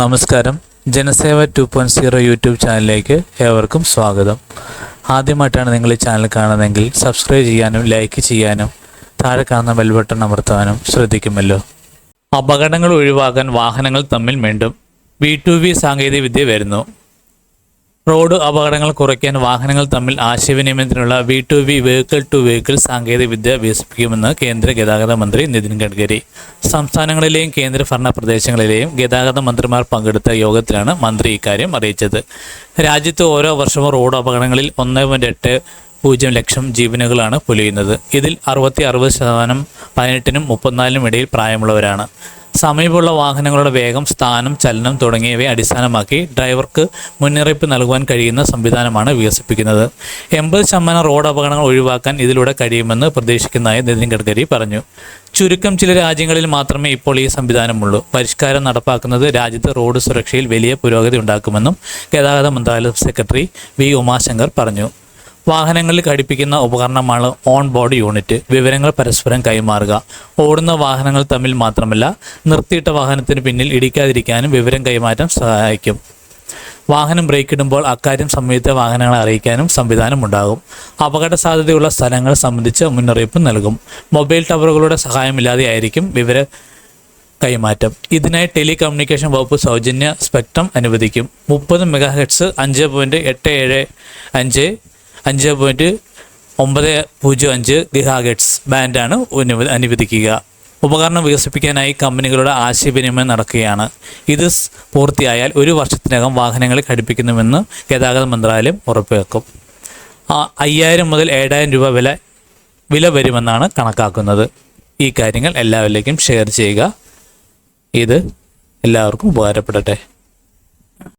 നമസ്കാരം. Janaseva two point zero YouTube ചാനലിലേക്ക് ഏവർക്കും സ്വാഗതം. ആദ്യമായിട്ടാണ് നിങ്ങൾ ഈ ചാനൽ കാണുന്നതെങ്കിൽ സബ്സ്ക്രൈബ് ചെയ്യാനും ലൈക്ക് ചെയ്യാനും താഴെ കാണുന്ന ബെൽ ബട്ടൺ അമർത്താനും ശ്രദ്ധിക്കുമല്ലോ. അപകടങ്ങൾ ഒഴിവാക്കാൻ വാഹനങ്ങൾ തമ്മിൽ വീണ്ടും വി ടു വി സാങ്കേതിക വിദ്യ വരുന്നു. റോഡ് അപകടങ്ങൾ കുറയ്ക്കാൻ വാഹനങ്ങൾ തമ്മിൽ ആശയവിനിമയത്തിനുള്ള V to V vehicle to vehicle സാങ്കേതിക വിദ്യ വികസിപ്പിക്കുമെന്ന് കേന്ദ്ര ഗതാഗത മന്ത്രി നിതിൻ ഗഡ്കരി. സംസ്ഥാനങ്ങളിലെയും കേന്ദ്രഭരണ പ്രദേശങ്ങളിലെയും ഗതാഗത മന്ത്രിമാർ പങ്കെടുത്ത യോഗത്തിലാണ് മന്ത്രി ഇക്കാര്യം അറിയിച്ചത്. രാജ്യത്ത് ഓരോ വർഷവും റോഡ് അപകടങ്ങളിൽ ഒന്ന് പോയിന്റ് എട്ട് പൂജ്യം ലക്ഷം ജീവനുകളാണ് പൊലിയുന്നത്. ഇതിൽ അറുപത്തി അറുപത് ശതമാനം പതിനെട്ടിനും മുപ്പത്തിനാലിനും ഇടയിൽ പ്രായമുള്ളവരാണ്. സമീപമുള്ള വാഹനങ്ങളുടെ വേഗം സ്ഥാനം ചലനം തുടങ്ങിയവയെ അടിസ്ഥാനമാക്കി ഡ്രൈവർക്ക് മുന്നറിയിപ്പ് നൽകുവാൻ കഴിയുന്ന സംവിധാനമാണ് വികസിപ്പിക്കുന്നത്. എൺപത് ശതമാനം റോഡ് അപകടങ്ങൾ ഒഴിവാക്കാൻ ഇതിലൂടെ കഴിയുമെന്ന് പ്രതീക്ഷിക്കുന്നതായി നിതിൻ ഗഡ്കരി പറഞ്ഞു. ചുരുക്കം ചില രാജ്യങ്ങളിൽ മാത്രമേ ഇപ്പോൾ ഈ സംവിധാനമുള്ളൂ. പരിഷ്കാരം നടപ്പാക്കുന്നത് രാജ്യത്ത് റോഡ് സുരക്ഷയിൽ വലിയ പുരോഗതി ഉണ്ടാക്കുമെന്നും ഗതാഗത മന്ത്രാലയ സെക്രട്ടറി വി ഉമാശങ്കർ പറഞ്ഞു. വാഹനങ്ങളിൽ ഘടിപ്പിക്കുന്ന ഉപകരണമാണ് ഓൺ ബോർഡ് യൂണിറ്റ് വിവരങ്ങൾ പരസ്പരം കൈമാറുക. ഓടുന്ന വാഹനങ്ങൾ തമ്മിൽ മാത്രമല്ല നിർത്തിയിട്ട വാഹനത്തിന് പിന്നിൽ ഇടിക്കാതിരിക്കാനും വിവരം കൈമാറ്റം സഹായിക്കും. വാഹനം ബ്രേക്ക് ഇടുമ്പോൾ അക്കാര്യം സംയുക്ത വാഹനങ്ങളെ അറിയിക്കാനും സംവിധാനം ഉണ്ടാകും. അപകട സാധ്യതയുള്ള സ്ഥലങ്ങൾ സംബന്ധിച്ച് മുന്നറിയിപ്പ് നൽകും. മൊബൈൽ ടവറുകളുടെ സഹായമില്ലാതെ ആയിരിക്കും വിവര കൈമാറ്റം. ഇതിനായി ടെലികമ്മ്യൂണിക്കേഷൻ വകുപ്പ് സൗജന്യ സ്പെക്ട്രം അനുവദിക്കും. മുപ്പത് മെഗാ ഹെഡ്സ് അഞ്ച് പോയിന്റ് എട്ട് ഏഴ് അഞ്ച് അഞ്ച് പോയിന്റ് ഒമ്പത് പൂജ്യം അഞ്ച് ഗിഹാഗെറ്റ്സ് ബാൻഡാണ് അനുവദിക്കുക. ഉപകരണം വികസിപ്പിക്കാനായി കമ്പനികളുടെ ആശയവിനിമയം നടക്കുകയാണ്. ഇത് പൂർത്തിയായാൽ ഒരു വർഷത്തിനകം വാഹനങ്ങളെ ഘടിപ്പിക്കുന്നുവെന്ന് ഗതാഗത മന്ത്രാലയം ഉറപ്പുവെക്കും. അയ്യായിരം മുതൽ ഏഴായിരം രൂപ വില വില വരുമെന്നാണ് കണക്കാക്കുന്നത്. ഈ കാര്യങ്ങൾ എല്ലാവരിലേക്കും ഷെയർ ചെയ്യുക. ഇത് എല്ലാവർക്കും ഉപകാരപ്പെടട്ടെ.